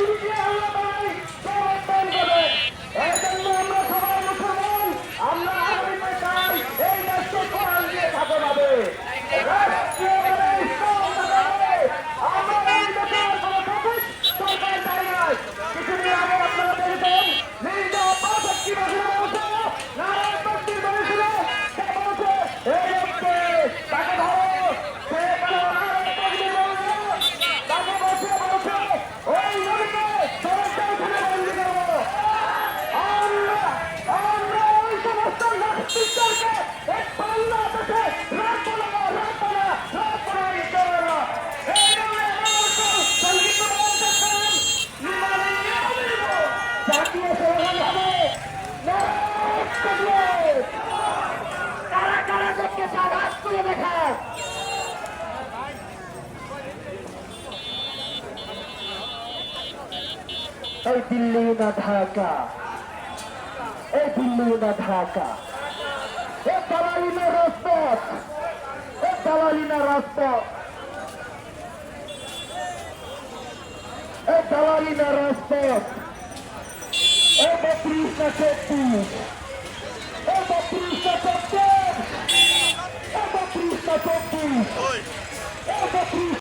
দুনিয়া এই দিল্লি না ঢাকা। এই দিল্লি না ঢাকা। এ দালালি না রাজপথ। এ দালালি না রাজপথ। এ দালালি না রাজপথ। এ বত্রিশ না চব্বিশ এ বত্রিশ না চব্বিশ। এ বত্রিশ না চব্বিশ। এ বত্রিশ